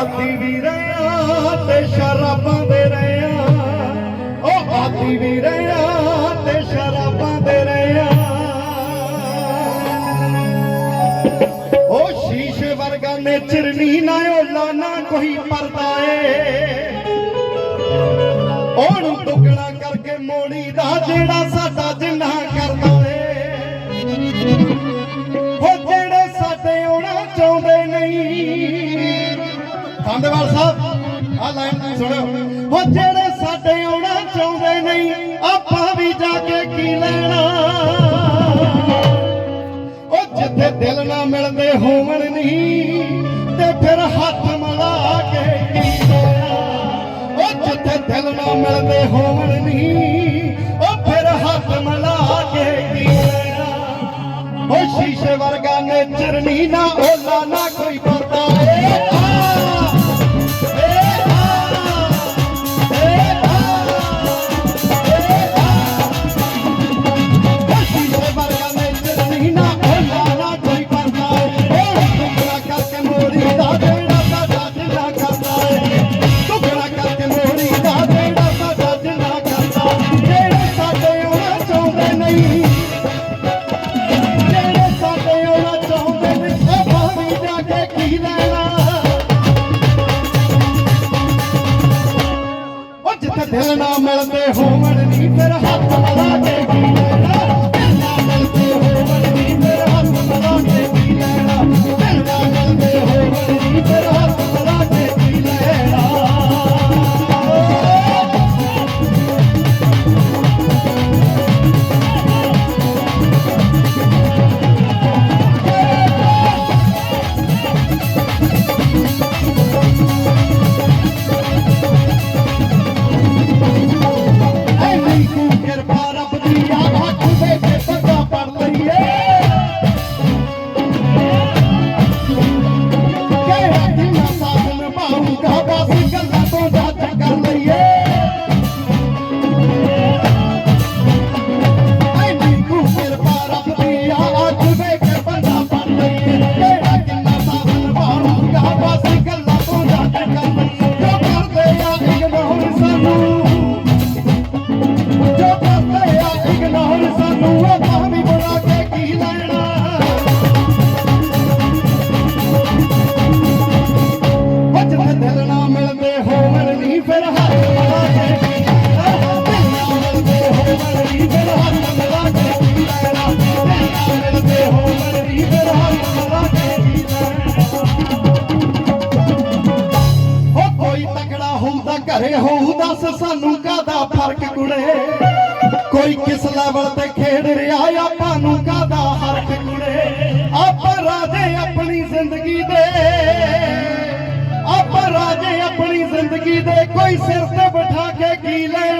ਆਦੀ ਵੀ ਰਿਆਂ ਤੇ ਸ਼ਰਾਬਾਂ ਦੇ ਰਿਆਂ ਉਹ ਆਦੀ ਵੀ ਰਿਆਂ ਤੇ ਸ਼ਰਾਬਾਂ ਦੇ ਰਿਆਂ ਉਹ ਸ਼ੀਸ਼ੇ ਵਰਗਾ ਨੇਚਰ ਨੀ ਨਾ ਉਹ ਨਾ ਕੋਈ ਪਰਦਾ ਏ। ਉਹਨੂੰ ਦੁੱਗਣਾ ਕਰਕੇ ਮੋੜੀ ਦਾ ਜਿਹੜਾ ਸਾਡਾ ਜਿੰਨਾ ਕਰਦਾ। ਖੰਡਵਾਲ ਸਾਹਿਬ। ਆ ਲਾਈਨ ਸੁਣੋ ਉਹ ਜਿਹੜੇ ਸਾਡੇ ਆਉਣਾ ਚਾਹੁੰਦੇ ਨਹੀਂ, ਆਪਾਂ ਵੀ ਜਾ ਕੇ ਕੀ ਲੈਣਾ? ਉਹ ਜਿੱਥੇ ਦਿਲ ਨਾ ਮਿਲਦੇ ਹੋਵਣ ਨਹੀਂ, ਤੇ ਫਿਰ ਹੱਥ ਮਲਾ ਕੇ ਕੀ ਲੈਣਾ? ਉਹ ਜਿੱਥੇ ਦਿਲ ਨਾ ਮਿਲਦੇ ਹੋਵਣ ਨਹੀਂ, ਉਹ ਫਿਰ ਹੱਥ ਮਿਲਾ ਕੇ ਕੀ ਲੈਣਾ? ਉਹ ਸ਼ੀਸ਼ੇ ਵਰਗਾ ਨੇਚਰ ਨਹੀਂ ਨਾ ਓਲਾ ਨਾ ਕੋਈ ਮਿਲਦੇ ਹੋਵਣ ਨਹੀਂ ਫਿਰ ਹੱਥ ਮਿਲਾ ਕੇ ਕੀ ਕਾਦਾ ਫ਼ਰਕ ਕੁੜੇ? ਕੋਈ ਕਿਸ ਲੈਵਲ ਤੇ ਖੇਡ ਰਿਹਾ ਆਪਾਂ ਨੂੰ ਕਾਦਾ ਹਰਕ ਕੁੜੇ? ਆਪਾਂ ਰਾਜੇ ਆਪਣੀ ਜ਼ਿੰਦਗੀ ਦੇ। ਆਪਾਂ ਰਾਜੇ ਆਪਣੀ ਜ਼ਿੰਦਗੀ ਦੇ। ਕੋਈ ਸਿਰ ਤੇ ਬਿਠਾ ਕੇ ਕੀ ਲੈਣਾ?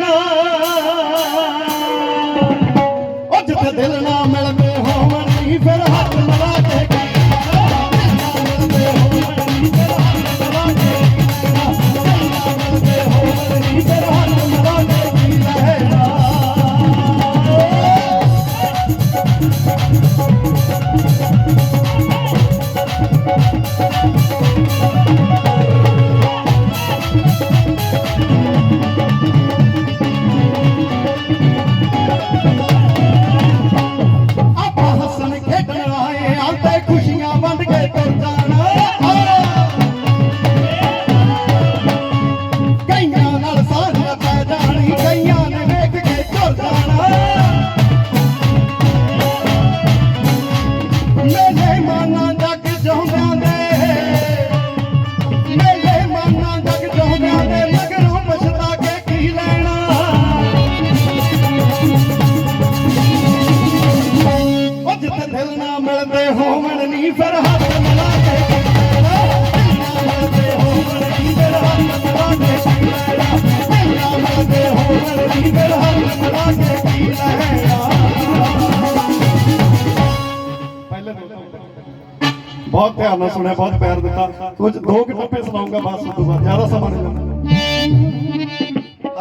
ਬਹੁਤ ਧਿਆਨ ਨਾਲ ਸੁਣਿਆ, ਬਹੁਤ ਪਿਆਰ ਦਿੱਤਾ। ਕੁਝ ਦੋ ਕਿ ਟੱਪੇ ਸੁਣਾਉਂਗਾ ਬਸ ਉਸ ਤੋਂ ਬਾਅਦ। ਜ਼ਿਆਦਾ ਸਮਾਂ ਨਹੀਂ ਲੈਣਾ।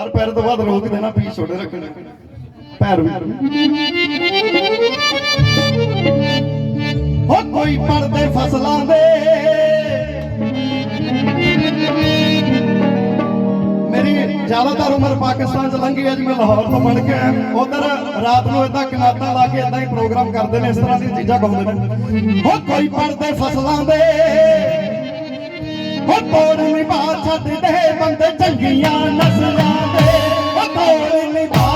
ਹਰ ਪੈਰ ਤੋਂ ਬਾਅਦ ਰੋਕ ਦੇਣਾ ਪੀਸ ਛੋੜੇ ਰੱਖਣਾ। ਪੈਰ ਵੀ। ਹੋ ਕੋਈ ਪੜਦੇ ਫਸਲਾਂ ਦੇ ਜ਼ਿਆਦਾਤਰ ਉਮਰ ਪਾਕਿਸਤਾਨ ਚ ਲੰਘੀ ਹੈ ਜੀ ਲਾਹੌਰ ਤੋਂ ਬਣ ਕੇ ਆਇਆ। ਉਧਰ ਰਾਤ ਨੂੰ ਇਦਾਂ ਕਿਨਾਤਾਂ ਲਾ ਕੇ ਇਦਾਂ ਹੀ ਪ੍ਰੋਗਰਾਮ ਕਰਦੇ ਨੇ, ਇਸ ਤਰ੍ਹਾਂ ਦੀਆਂ ਚੀਜ਼ਾਂ ਗਾਉਂਦੇ ਨੇ। ਹੋ ਕੋਈ ਪੜਦੇ ਫਸਲਾਂ ਦੇ ਹੋ ਤੋੜ ਨਿਭਾ ਛੱਡਦੇ ਬੰਦੇ ਚੰਗੀਆਂ ਨਸਲਾਂ ਦੇ। ਹੋ ਤੋੜ ਨਿਭਾ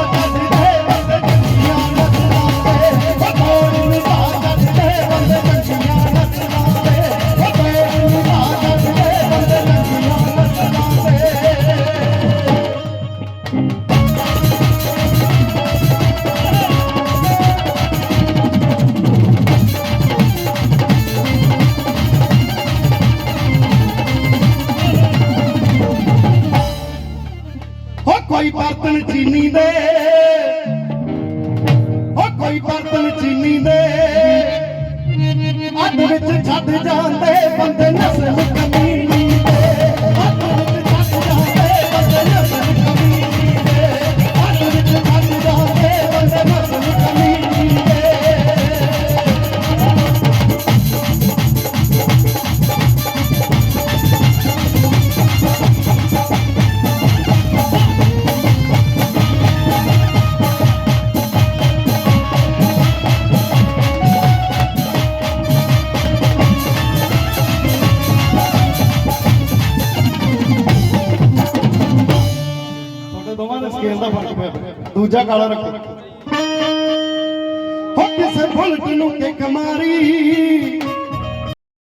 ਚੀਨੀ ਦੇ। ਹੋ ਕੋਈ ਬਰਤਨ ਚੀਨੀ ਦੇ। ਅੱਗ ਵਿੱਚ ਛੱਡ ਜਾਂਦੇ ਬੰਦੇ ਨਸਲ ਕਮੀਨੀ ਦਾ ਫ਼ਰਕ ਪਿਆ। ਦੂਜਾ ਕਾਲਾ ਰੱਖੋ। ਹੋ ਕਿਸੇ ਬੁਲਟ ਨੂੰ ਕਿੱਕ ਮਾਰੀ।